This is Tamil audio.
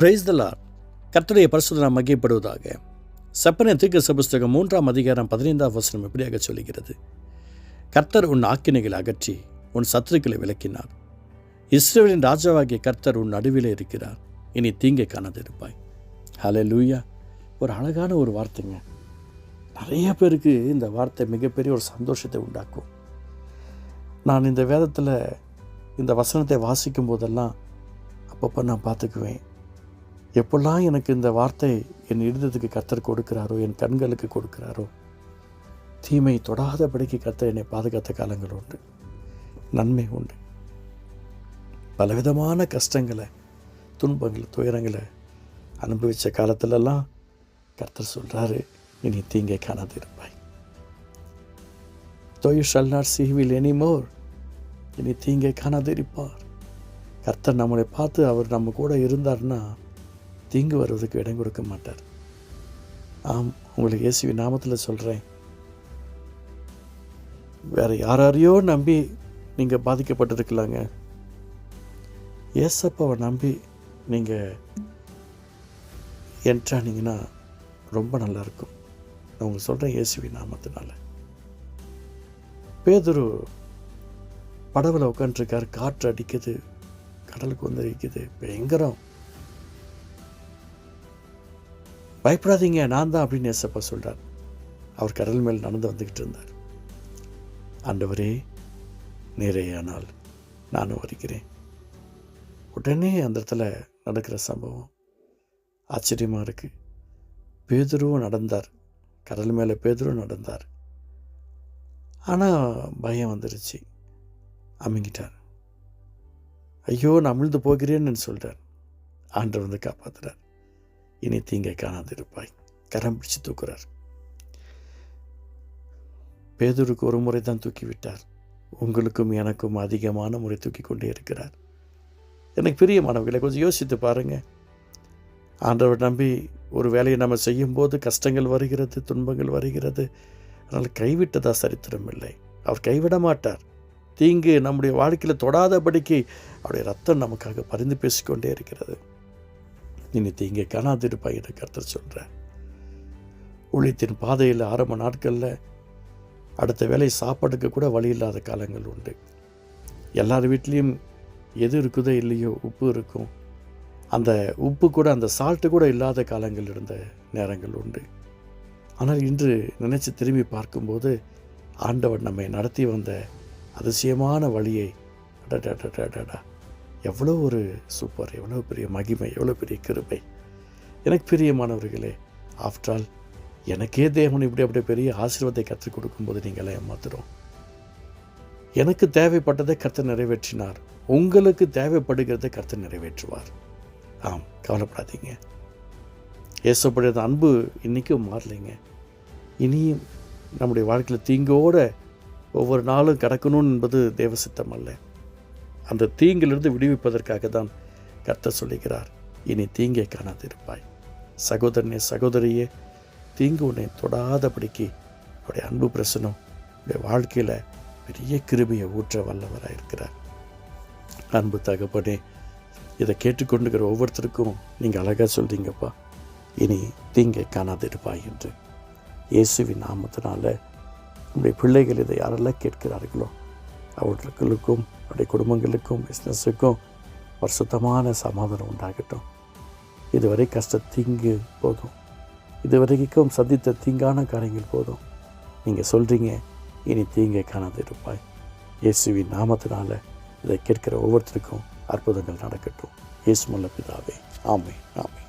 பிரைஸ் த லார்ட் கர்த்தருடைய பரிசுத்த நாம் மகிப்படுவதாக சப்பன தீர்க்க புஸ்தகம் மூன்றாம் அதிகாரம் பதினைந்தாம் வசனம் எப்படியாக சொல்கிறது கர்த்தர் உன் ஆக்கினைகளை அகற்றி உன் சத்துருக்களை விளக்கினார் இஸ்ரேலின் ராஜாவாகிய கர்த்தர் உன் நடுவிலே இருக்கிறார். இனி தீங்கை காணாதிருப்பாய். ஹலே லூயா ஒரு அழகான ஒரு வார்த்தைங்க. நிறைய பேருக்கு இந்த வார்த்தை மிகப்பெரிய ஒரு சந்தோஷத்தை உண்டாக்கும். நான் இந்த வேதத்தில் இந்த வசனத்தை வாசிக்கும் போதெல்லாம் அப்பப்போ நான் பார்த்துக்குவேன். எப்பெல்லாம் எனக்கு இந்த வார்த்தை என் இருந்ததுக்கு கத்தர் கொடுக்கிறாரோ என் கண்களுக்கு கொடுக்கிறாரோ தீமை தொடாதபடிக்கு கத்தர் என்னை பாதுகாத்த காலங்கள் உண்டு. நன்மை உண்டு. பலவிதமான கஷ்டங்களை துன்பங்களை துயரங்களை அனுபவித்த காலத்திலெல்லாம் கர்த்தர் சொல்கிறாரு இனி தீங்கை காணாது இருப்பாய். Though you shall not see will இனி தீங்கை காணாது இருப்பார். கர்த்தர் நம்மளை பார்த்து அவர் நம்ம கூட இருந்தார்னா தீங்கு வருவதற்கு இடம் கொடுக்க மாட்டார். ஆம் உங்களுக்கு இயேசுவி நாமத்தில் சொல்கிறேன் வேற யாரையோ நம்பி நீங்கள் பாதிக்கப்பட்டிருக்கலாங்க. ஏசப்பாவை நம்பி நீங்கள் என்ட்ரானீங்கன்னா ரொம்ப நல்லாயிருக்கும். நான் உங்களுக்கு சொல்கிறேன் இயேசுவி நாமத்தினால. பேதுரு படவில் உட்காந்துருக்கார் காற்று அடிக்குது கடலுக்கு வந்து அடிக்குது பயங்கரம். பயப்படாதீங்க நான் தான் அப்படின்னு ஏசப்பா சொல்கிறார் அவர் கடல் மேல் நடந்து வந்துக்கிட்டு இருந்தார். ஆண்டவரே நேரையானால் நானும் வருகிறேன். உடனே அந்த இடத்துல நடக்கிற சம்பவம் ஆச்சரியமாக இருக்குது பேதுருவும் நடந்தார். கடல் மேலே பேதுருவும் நடந்தார். ஆனால் பயம் வந்துருச்சு. அமைங்கிட்டார். ஐயோ நான் அமிழ்ந்து போகிறேன்னு சொல்கிறார் ஆண்டவர் வந்து காப்பாற்றுறார் இனி தீங்கை காணாதிருப்பாய். கரம் பிடிச்சு தூக்குறார். பேதூருக்கு ஒரு முறை தான் தூக்கிவிட்டார். உங்களுக்கும் எனக்கும் அதிகமான முறை தூக்கி கொண்டே இருக்கிறார். எனக்கு பிரியமானவர்களை கொஞ்சம் யோசித்து பாருங்க. ஆண்டவர் நம்பி ஒரு வேலையை நம்ம செய்யும்போது கஷ்டங்கள் வருகிறது துன்பங்கள் வருகிறது. அதனால் கைவிட்டதா சரித்திரம் இல்லை. அவர் கைவிட மாட்டார். தீங்கு நம்முடைய வாழ்க்கையில் தொடாதபடிக்கு அவருடைய ரத்தம் நமக்காக பரிந்து பேசிக்கொண்டே இருக்கிறது. இனி இங்கே காணாதிருப்பாய் என்று கர்த்தர் சொல்கிறேன் ஊழியத்தின் பாதையில் ஆரம்ப நாட்களில் அடுத்த வேலை சாப்பாடுக்கு கூட வழி இல்லாத காலங்கள் உண்டு. எல்லார் வீட்லேயும் எது இருக்குதோ இல்லையோ உப்பு இருக்கும். அந்த உப்பு கூட அந்த சால்ட்டு கூட இல்லாத காலங்கள் இருந்த நேரங்கள் உண்டு. ஆனால் இன்று நினைச்சு திரும்பி பார்க்கும்போது ஆண்டவர் நம்மை நடத்தி வந்த அதிசயமான வழியை டடா எவ்வளோ ஒரு சூப்பர் எவ்வளோ பெரிய மகிமை எவ்வளோ பெரிய கிருபை. எனக்கு பிரியமானவர்களே ஆஃப்டர் ஆல் எனக்கே தேவன் இப்படி அப்படியே பெரிய ஆசீர்வாதத்தை கற்றுக் கொடுக்கும்போது நீங்களே ஏமாத்துறோம். எனக்கு தேவைப்பட்டதை கர்த்தர் நிறைவேற்றினார். உங்களுக்கு தேவைப்படுகிறத கர்த்தர் நிறைவேற்றுவார். ஆம் கவலைப்படாதீங்க. ஏசப்படுற அன்பு இன்றைக்கும் மாறலைங்க. இனியும் நம்முடைய வாழ்க்கையில் தீங்கோட ஒவ்வொரு நாளும் கடக்கணும் என்பது தேவசித்தம் அல்ல. அந்த தீங்கிலிருந்து விடுவிப்பதற்காக தான் கர்த்தர் சொல்லுகிறார் இனி தீங்கை காணாதிருப்பாய். சகோதரனே சகோதரியே தீங்கு உன்னை தொடாதபடிக்கு அவருடைய அன்பு பிரசனம் உடைய வாழ்க்கையில் பெரிய கிருபியை ஊற்ற வல்லவராக இருக்கிறார். அன்பு தகப்பனே இதை கேட்டுக்கொண்டுக்கிற ஒவ்வொருத்தருக்கும் நீங்கள் அழகாக சொல்கிறீங்கப்பா இனி தீங்கை காணாதிருப்பாய் என்று. இயேசுவின் நாமத்தினால நம்முடைய பிள்ளைகள் இதை யாரெல்லாம் கேட்கிறார்களோ அவர்களுக்கும் அவருடைய குடும்பங்களுக்கும் பிஸ்னஸுக்கும் ஒரு சுத்தமான சமாதானம் உண்டாகட்டும். இதுவரை கஷ்ட தீங்கு போதும். இதுவரைக்கும் சந்தித்த தீங்கான காரியங்கள் போதும். நீங்கள் சொல்கிறீங்க இனி தீங்கை காணாது இருப்பாய். இயேசுவின் நாமத்தினால் இதை கேட்கிற ஒவ்வொருத்தருக்கும் அற்புதங்கள் நடக்கட்டும். இயேசு மல்ல பிதாவே ஆமை ஆமை